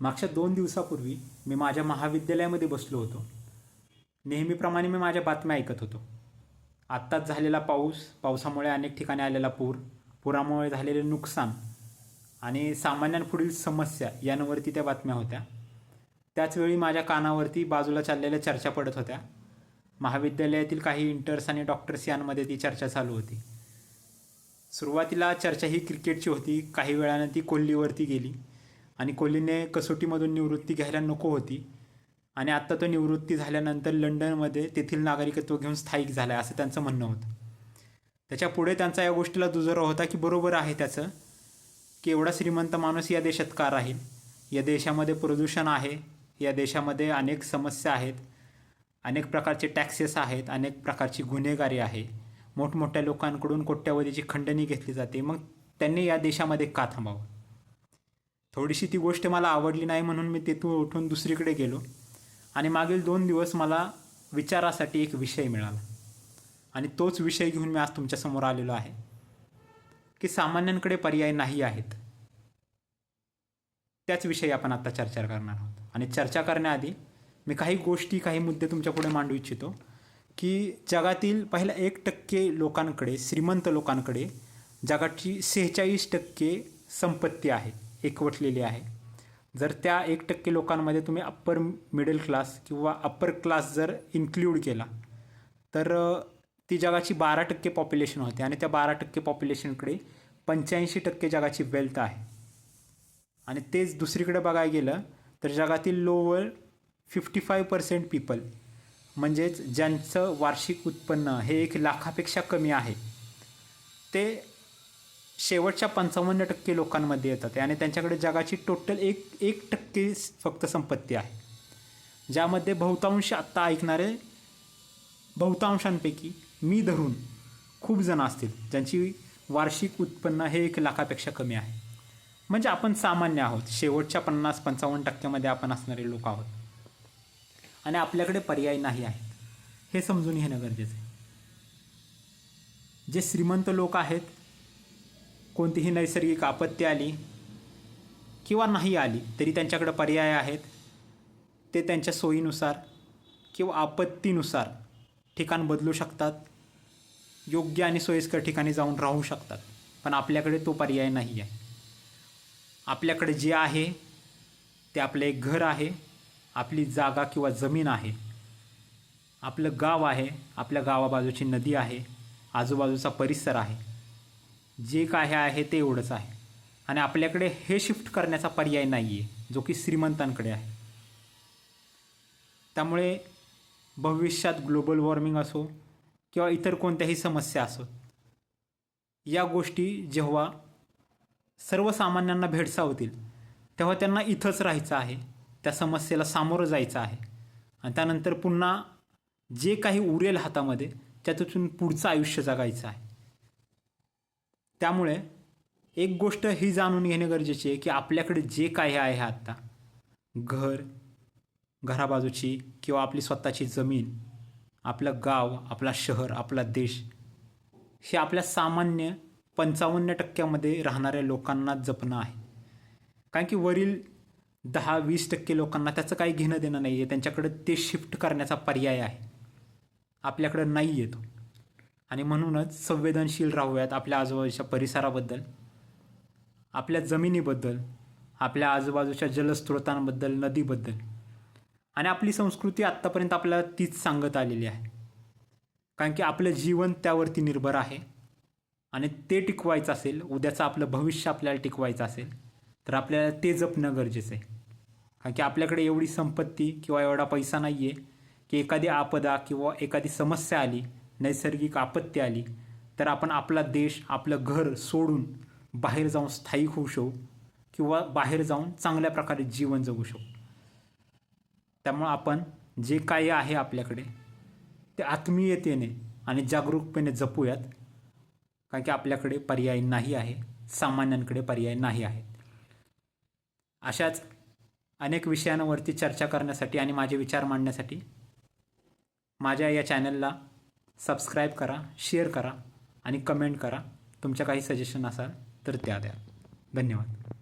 मागच्या दोन दिवसापूर्वी मी माझ्या महाविद्यालयामध्ये बसलो होतो. नेहमीप्रमाणे मी माझ्या बातम्या ऐकत होतो. आत्ताच झालेला पाऊस पावसामुळे अनेक ठिकाणी आलेला पूर पुरामुळे झालेले नुकसान आणि सामान्यांपुढील समस्या यांवरती त्या बातम्या होत्या. त्याचवेळी माझ्या कानावरती बाजूला चाललेल्या चर्चा पडत होत्या. महाविद्यालयातील काही इंटर्स आणि डॉक्टर्स यांमध्ये ती चर्चा चालू होती. सुरुवातीला चर्चा ही क्रिकेटची होती. काही वेळानं ती कोल्लीवरती गेली. आणि कोहलीने कसोटीमधून निवृत्ती घ्यायला नको होती. आणि आत्ता तो निवृत्ती झाल्यानंतर लंडनमध्ये तेथील नागरिकत्व घेऊन स्थायिक झाला आहे असं त्यांचं म्हणणं होतं. त्याच्या पुढे त्यांचा या गोष्टीला दुजोरा होता की बरोबर आहे त्याचं. की एवढा श्रीमंत माणूस या देशात का राहील? या देशामध्ये प्रदूषण आहे. या देशामध्ये अनेक समस्या आहेत. अनेक प्रकारचे टॅक्सेस आहेत. अनेक प्रकारची गुन्हेगारी आहे. मोठमोठ्या लोकांकडून कोट्यावधीची खंडणी घेतली जाते. मग त्यांनी या देशामध्ये का थांबावं? थोडीशी ती गोष्ट मला आवडली नाही म्हणून मी तिथून उठून दुसरीकडे गेलो. आणि मागील दोन दिवस मला विचारासाठी एक विषय मिळाला. आणि तोच विषय घेऊन मी आज तुमच्यासमोर आलेलो आहे. की सामान्यांकडे पर्याय नाही आहेत. त्याच विषयी आपण आत्ता चर्चा करणार आहोत. आणि चर्चा करण्याआधी मी काही गोष्टी काही मुद्दे तुमच्यापुढे मांडू इच्छितो. की जगातील पहिल्या एक टक्के लोकांकडे श्रीमंत लोकांकडे जगाची सेहेचाळीस टक्के संपत्ती आहे. एकवटलेली आहे. जर त्या एक टक्के लोकांमध्ये तुम्ही अप्पर मिडल क्लास किंवा अप्पर क्लास जर इन्क्ल्यूड केला तर ती जगाची बारा टक्के पॉप्युलेशन होते आणि त्या बारा टक्के पॉप्युलेशनकडे पंच्याऐंशी टक्के जगाची वेल्थ आहे. आणि तेच दुसरीकडे बघायला गेलं तर जगातील lower fifty five percent people म्हणजेच ज्यांचं वार्षिक उत्पन्न हे एक लाखापेक्षा कमी आहे ते शेवटच्या पंचावन्न टक्के लोकांमध्ये येतात आणि त्यांच्याकडे जगाची टोटल एक एक टक्के फक्त संपत्ती आहे. ज्यामध्ये बहुतांश आत्ता ऐकणारे बहुतांशांपैकी मी धरून खूप जण असतील ज्यांची वार्षिक उत्पन्न हे एक लाखापेक्षा कमी आहे. म्हणजे आपण सामान्य आहोत. शेवटच्या पन्नास पंचावन्न टक्क्यामध्ये आपण असणारे लोक आहोत. आणि आपल्याकडे पर्याय नाही आहेत हे समजून घेणं गरजेचं आहे. जे श्रीमंत लोक आहेत कोणतीही नैसर्गिक आपत्ती आली किंवा नाही आली तरी त्यांच्याकडे पर्याय आहेत. ते त्यांच्या सोयीनुसार किंवा आपत्तीनुसार ठिकाण बदलू शकतात. योग्य आणि सोयीस्कर ठिकाणी जाऊन राहू शकतात. पण आपल्याकडे तो पर्याय नाही आहे. आपल्याकडे जे आहे ते आपलं एक घर आहे आपली जागा किंवा जमीन आहे. आपलं गाव आहे आपल्या गावाबाजूची नदी आहे आजूबाजूचा परिसर आहे. जे काय आहे ते एवढंच आहे. आणि आपल्याकडे हे शिफ्ट करण्याचा पर्याय नाही आहे जो की श्रीमंतांकडे आहे. त्यामुळे भविष्यात ग्लोबल वॉर्मिंग असो किंवा इतर कोणत्याही समस्या असो या गोष्टी जेव्हा सर्वसामान्यांना भेडसावतील तेव्हा त्यांना इथंच राहायचं आहे त्या समस्येला सामोरं जायचं आहे. आणि त्यानंतर पुन्हा जे काही उरेल हातामध्ये त्यातून पुढचं आयुष्य जगायचं आहे. त्यामुळे एक गोष्ट ही जाणून घेणे गरजेचे आहे की आपल्याकडे जे काही आहे आत्ता घर घराबाजूची किंवा आपली स्वतःची जमीन आपलं गाव आपला शहर आपला देश हे आपल्या सामान्य पंचावन्न टक्क्यामध्ये राहणाऱ्या लोकांना जपणं आहे. कारण की वरील दहा वीस टक्के लोकांना त्याचं काही घेणं देणं नाही आहे त्यांच्याकडे ते शिफ्ट करण्याचा पर्याय आहे. आपल्याकडं नाही येतो आणि म्हणूनच संवेदनशील राहूयात आपल्या आजूबाजूच्या परिसराबद्दल आपल्या जमिनीबद्दल आपल्या आजूबाजूच्या जलस्रोतांबद्दल नदीबद्दल. आणि आपली संस्कृती आत्तापर्यंत आपल्याला तीच सांगत आलेली आहे. कारण की आपलं जीवन त्यावरती निर्भर आहे. आणि ते टिकवायचं असेल उद्याचं आपलं भविष्य आपल्याला टिकवायचं असेल तर आपल्याला ते जपणं गरजेचं आहे. कारण की आपल्याकडे एवढी संपत्ती किंवा एवढा पैसा नाही आहे की एखादी आपदा किंवा एखादी समस्या आली नैसर्गिक आपत्ती आली तर आपण आपला देश आपलं घर सोडून बाहेर जाऊन स्थायिक होऊ शकू किंवा बाहेर जाऊन चांगल्या प्रकारे जीवन जगू शकू. त्यामुळं आपण जे काही आहे आपल्याकडे ते आत्मीयतेने आणि जागरूकपणे जपूयात कारण की आपल्याकडे पर्याय नाही आहे सामान्यांकडे पर्याय नाही आहे. अशाच अनेक विषयांवरती चर्चा करण्यासाठी आणि माझे विचार मांडण्यासाठी माझ्या या चॅनलला सबस्क्राईब करा शेअर करा आणि कमेंट करा. तुमच्या काही सजेशन असाल तर त्या द्या. धन्यवाद.